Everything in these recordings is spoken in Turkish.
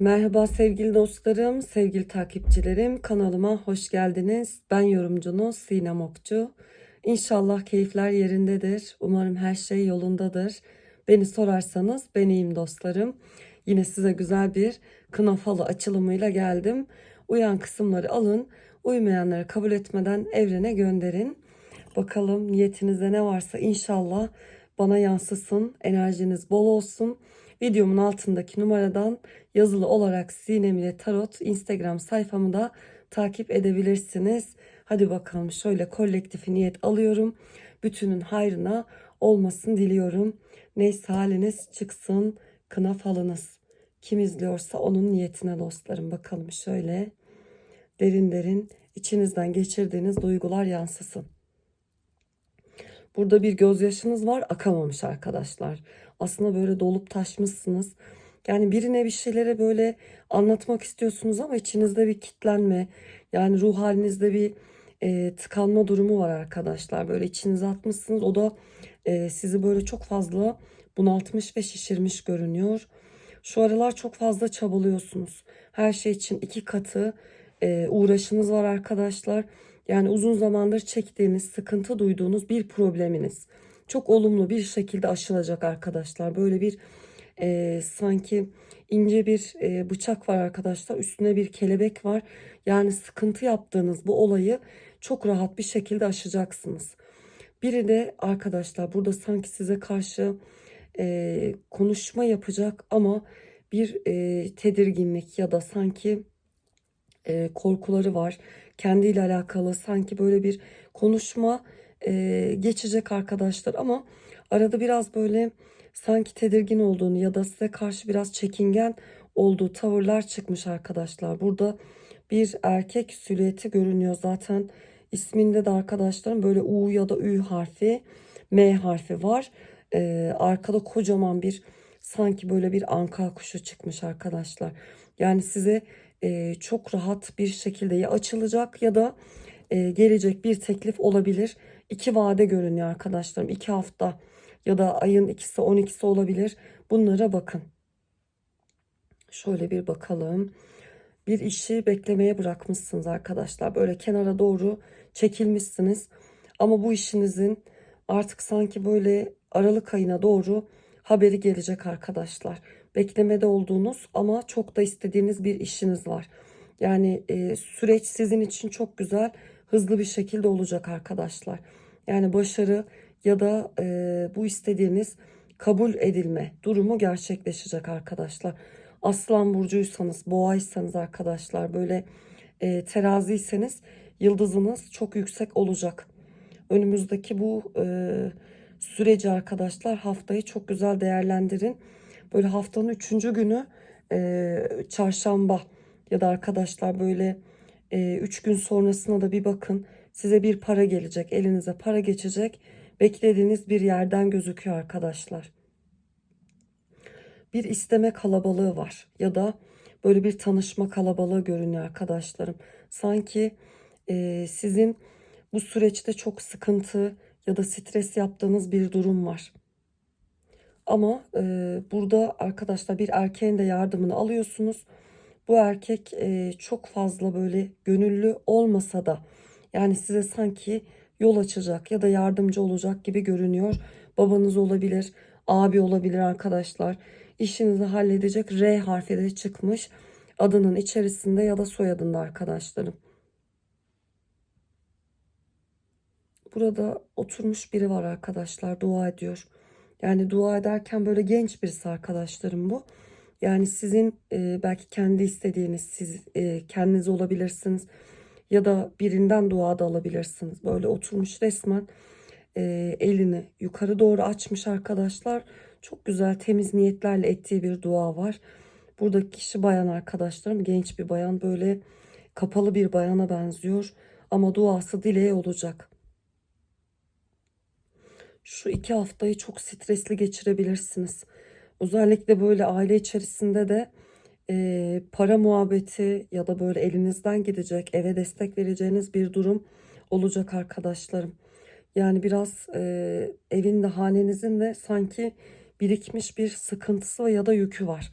Merhaba sevgili dostlarım, sevgili takipçilerim. Kanalıma hoş geldiniz. Ben yorumcunuz Sinem Okçu. İnşallah keyifler yerindedir. Umarım her şey yolundadır. Beni sorarsanız ben iyiyim dostlarım. Yine size güzel bir kına falı açılımıyla geldim. Uyan kısımları alın. Uymayanları kabul etmeden evrene gönderin. Bakalım niyetinizde ne varsa inşallah bana yansısın. Enerjiniz bol olsun. Videomun altındaki numaradan yazılı olarak Sinem ile Tarot Instagram sayfamı da takip edebilirsiniz. Hadi bakalım şöyle kolektif niyet alıyorum. Bütünün hayrına olmasın diliyorum. Neyse haliniz çıksın kına falınız. Kim izliyorsa onun niyetine dostlarım. Bakalım şöyle derin derin içinizden geçirdiğiniz duygular yansısın. Burada bir gözyaşınız var akamamış arkadaşlar. Aslında böyle dolup taşmışsınız. Yani birine bir şeylere böyle anlatmak istiyorsunuz ama içinizde bir kitlenme yani ruh halinizde bir e, tıkanma durumu var arkadaşlar. Böyle içinize atmışsınız o da e, sizi böyle çok fazla bunaltmış ve şişirmiş görünüyor. Şu aralar çok fazla çabalıyorsunuz. Her şey için iki katı e, uğraşınız var arkadaşlar. Yani uzun zamandır çektiğiniz, sıkıntı duyduğunuz bir probleminiz. Çok olumlu bir şekilde aşılacak arkadaşlar. Böyle bir e, sanki ince bir e, bıçak var arkadaşlar. Üstüne bir kelebek var. Yani sıkıntı yaptığınız bu olayı çok rahat bir şekilde aşacaksınız. Biri de arkadaşlar burada sanki size karşı e, konuşma yapacak ama bir e, tedirginlik ya da sanki e, korkuları var. Kendiyle alakalı sanki böyle bir konuşma e, geçecek arkadaşlar ama arada biraz böyle sanki tedirgin olduğunu ya da size karşı biraz çekingen olduğu tavırlar çıkmış arkadaşlar. Burada bir erkek silüeti görünüyor zaten isminde de arkadaşlarım böyle U ya da Ü harfi M harfi var. Ee, arkada kocaman bir sanki böyle bir anka kuşu çıkmış arkadaşlar. Yani size e, çok rahat bir şekilde ya açılacak ya da e, gelecek bir teklif olabilir. İki vade görünüyor arkadaşlarım. iki hafta ya da ayın ikisi on ikisi olabilir. Bunlara bakın. Şöyle bir bakalım. Bir işi beklemeye bırakmışsınız arkadaşlar. Böyle kenara doğru çekilmişsiniz. Ama bu işinizin artık sanki böyle Aralık ayına doğru haberi gelecek arkadaşlar. Beklemede olduğunuz ama çok da istediğiniz bir işiniz var. Yani e, süreç sizin için çok güzel, hızlı bir şekilde olacak arkadaşlar. Yani başarı ya da e, bu istediğiniz kabul edilme durumu gerçekleşecek arkadaşlar. Aslan burcuysanız, boğaysanız arkadaşlar böyle e, teraziyseniz yıldızınız çok yüksek olacak. Önümüzdeki bu e, süreci arkadaşlar haftayı çok güzel değerlendirin. Böyle haftanın üçüncü günü e, çarşamba ya da arkadaşlar böyle e, üç gün sonrasına da bir bakın. Size bir para gelecek, elinize para geçecek. Beklediğiniz bir yerden gözüküyor arkadaşlar. Bir isteme kalabalığı var ya da böyle bir tanışma kalabalığı görünüyor arkadaşlarım. Sanki e, sizin bu süreçte çok sıkıntı ya da stres yaptığınız bir durum var. Ama e, burada arkadaşlar bir erkeğin de yardımını alıyorsunuz. Bu erkek e, çok fazla böyle gönüllü olmasa da yani size sanki yol açacak ya da yardımcı olacak gibi görünüyor. Babanız olabilir, abi olabilir arkadaşlar. İşinizi halledecek R harfi de çıkmış. Adının içerisinde ya da soyadında arkadaşlarım. Burada oturmuş biri var arkadaşlar dua ediyor. Yani dua ederken böyle genç birisi arkadaşlarım bu. Yani sizin e, belki kendi istediğiniz siz e, kendiniz olabilirsiniz ya da birinden dua da alabilirsiniz. Böyle oturmuş resmen e, elini yukarı doğru açmış arkadaşlar. Çok güzel temiz niyetlerle ettiği bir dua var. Buradaki kişi bayan arkadaşlarım genç bir bayan böyle kapalı bir bayana benziyor ama duası dileği olacak. Şu iki haftayı çok stresli geçirebilirsiniz. Özellikle böyle aile içerisinde de e, para muhabbeti ya da böyle elinizden gidecek eve destek vereceğiniz bir durum olacak arkadaşlarım. Yani biraz e, evin de hanenizin de sanki birikmiş bir sıkıntısı ya da yükü var.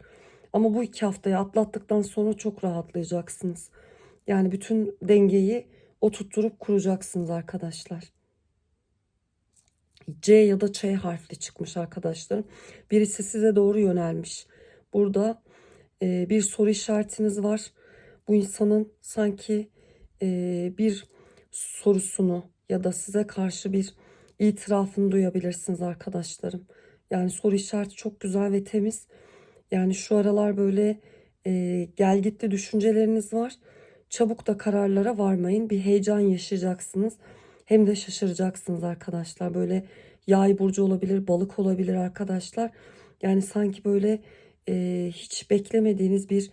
Ama bu iki haftayı atlattıktan sonra çok rahatlayacaksınız. Yani bütün dengeyi oturtturup kuracaksınız arkadaşlar. C ya da Ç harfli çıkmış arkadaşlarım. Birisi size doğru yönelmiş. Burada e, bir soru işaretiniz var. Bu insanın sanki e, bir sorusunu ya da size karşı bir itirafını duyabilirsiniz arkadaşlarım. Yani soru işareti çok güzel ve temiz. Yani şu aralar böyle e, gel gitti düşünceleriniz var. Çabuk da kararlara varmayın. Bir heyecan yaşayacaksınız. Hem de şaşıracaksınız arkadaşlar. Böyle yay burcu olabilir, balık olabilir arkadaşlar. Yani sanki böyle e, hiç beklemediğiniz bir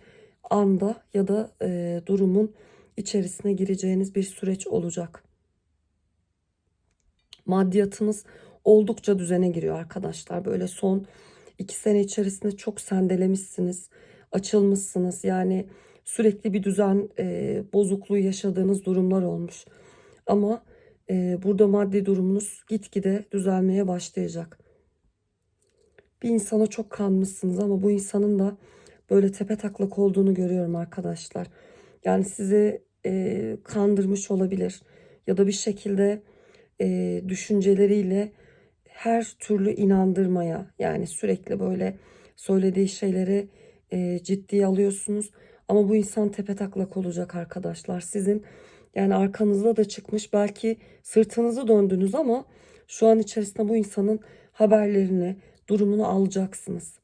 anda ya da e, durumun içerisine gireceğiniz bir süreç olacak. Maddiyatınız oldukça düzene giriyor arkadaşlar. Böyle son iki sene içerisinde çok sendelemişsiniz, açılmışsınız. Yani sürekli bir düzen e, bozukluğu yaşadığınız durumlar olmuş. Ama burada maddi durumunuz gitgide düzelmeye başlayacak. Bir insana çok kanmışsınız ama bu insanın da böyle tepe taklak olduğunu görüyorum arkadaşlar. Yani sizi e, kandırmış olabilir ya da bir şekilde e, düşünceleriyle her türlü inandırmaya yani sürekli böyle söylediği şeyleri e, ciddiye alıyorsunuz. Ama bu insan tepe taklak olacak arkadaşlar. Sizin yani arkanızda da çıkmış belki sırtınızı döndünüz ama şu an içerisinde bu insanın haberlerini, durumunu alacaksınız.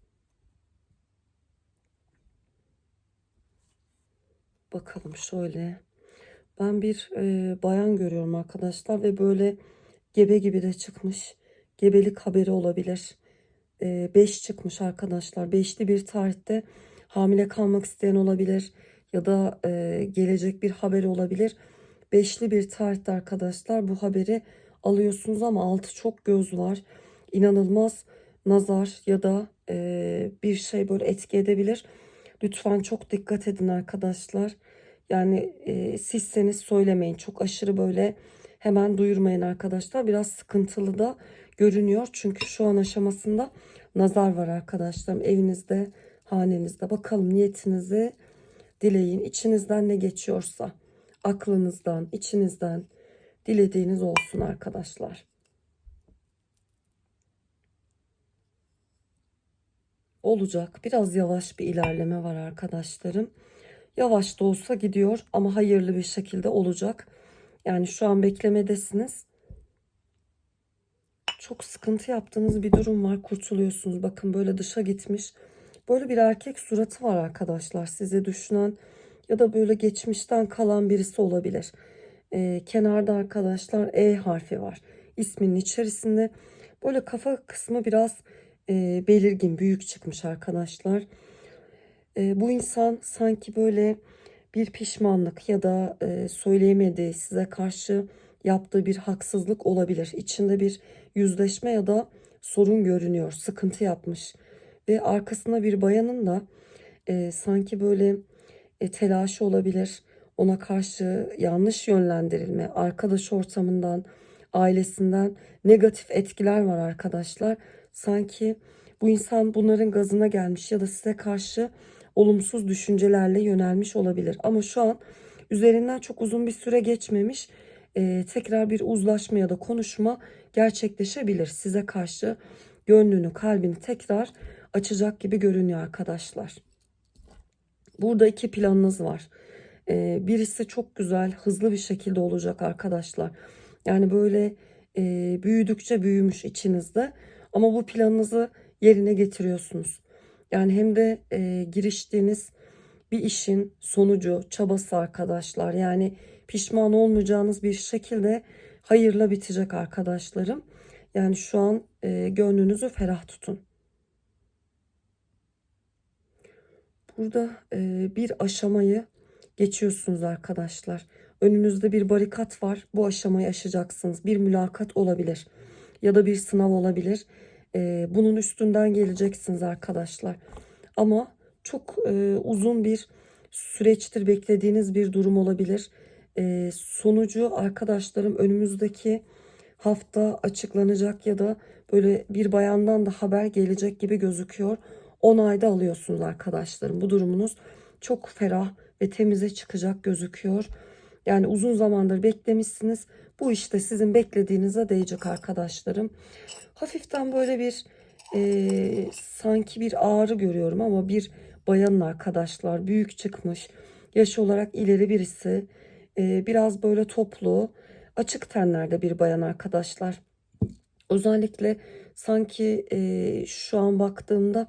Bakalım şöyle. Ben bir e, bayan görüyorum arkadaşlar ve böyle gebe gibi de çıkmış. Gebelik haberi olabilir. 5 çıkmış arkadaşlar. Beşli bir tarihte hamile kalmak isteyen olabilir ya da e, gelecek bir haber olabilir. Beşli bir tarihte arkadaşlar bu haberi alıyorsunuz ama altı çok göz var. İnanılmaz nazar ya da e, bir şey böyle etki edebilir. Lütfen çok dikkat edin arkadaşlar. Yani e, sizseniz söylemeyin. Çok aşırı böyle hemen duyurmayın arkadaşlar. Biraz sıkıntılı da görünüyor. Çünkü şu an aşamasında nazar var arkadaşlarım. Evinizde, hanenizde. Bakalım niyetinizi dileyin. İçinizden ne geçiyorsa aklınızdan, içinizden dilediğiniz olsun arkadaşlar. Olacak. Biraz yavaş bir ilerleme var arkadaşlarım. Yavaş da olsa gidiyor ama hayırlı bir şekilde olacak. Yani şu an beklemedesiniz. Çok sıkıntı yaptığınız bir durum var. Kurtuluyorsunuz. Bakın böyle dışa gitmiş. Böyle bir erkek suratı var arkadaşlar. Sizi düşünen ya da böyle geçmişten kalan birisi olabilir. Ee, kenarda arkadaşlar E harfi var. İsminin içerisinde böyle kafa kısmı biraz e, belirgin, büyük çıkmış arkadaşlar. E, bu insan sanki böyle bir pişmanlık ya da e, söyleyemediği size karşı yaptığı bir haksızlık olabilir. İçinde bir yüzleşme ya da sorun görünüyor, sıkıntı yapmış ve arkasında bir bayanın da e, sanki böyle e, telaşı olabilir. Ona karşı yanlış yönlendirilme, arkadaş ortamından, ailesinden negatif etkiler var arkadaşlar. Sanki bu insan bunların gazına gelmiş ya da size karşı olumsuz düşüncelerle yönelmiş olabilir. Ama şu an üzerinden çok uzun bir süre geçmemiş. Ee, tekrar bir uzlaşma ya da konuşma gerçekleşebilir. Size karşı gönlünü, kalbini tekrar açacak gibi görünüyor arkadaşlar. Burada iki planınız var. Ee, birisi çok güzel, hızlı bir şekilde olacak arkadaşlar. Yani böyle e, büyüdükçe büyümüş içinizde. Ama bu planınızı yerine getiriyorsunuz. Yani hem de e, giriştiğiniz bir işin sonucu, çabası arkadaşlar. Yani pişman olmayacağınız bir şekilde hayırla bitecek arkadaşlarım. Yani şu an e, gönlünüzü ferah tutun. Burada e, bir aşamayı geçiyorsunuz arkadaşlar. Önünüzde bir barikat var. Bu aşamayı aşacaksınız. Bir mülakat olabilir ya da bir sınav olabilir. E, bunun üstünden geleceksiniz arkadaşlar. Ama çok e, uzun bir süreçtir beklediğiniz bir durum olabilir. E, sonucu arkadaşlarım önümüzdeki hafta açıklanacak ya da böyle bir bayandan da haber gelecek gibi gözüküyor. Onayda alıyorsunuz arkadaşlarım. Bu durumunuz çok ferah ve temize çıkacak gözüküyor. Yani uzun zamandır beklemişsiniz. Bu işte sizin beklediğinize değecek arkadaşlarım. Hafiften böyle bir e, sanki bir ağrı görüyorum ama bir bayanın arkadaşlar büyük çıkmış. Yaş olarak ileri birisi. E, biraz böyle toplu. Açık tenlerde bir bayan arkadaşlar. Özellikle sanki e, şu an baktığımda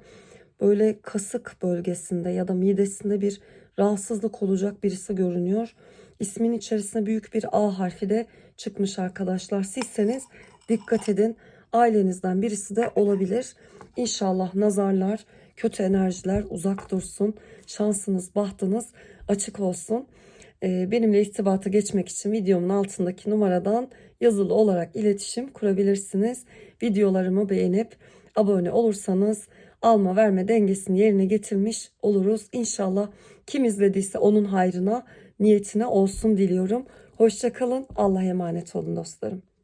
böyle kasık bölgesinde ya da midesinde bir rahatsızlık olacak birisi görünüyor. İsmin içerisinde büyük bir A harfi de çıkmış arkadaşlar. Sizseniz dikkat edin. Ailenizden birisi de olabilir. İnşallah nazarlar, kötü enerjiler uzak dursun. Şansınız, bahtınız açık olsun. Ee, benimle irtibata geçmek için videomun altındaki numaradan yazılı olarak iletişim kurabilirsiniz. Videolarımı beğenip abone olursanız alma verme dengesini yerine getirmiş oluruz. İnşallah kim izlediyse onun hayrına, niyetine olsun diliyorum. Hoşçakalın. Allah'a emanet olun dostlarım.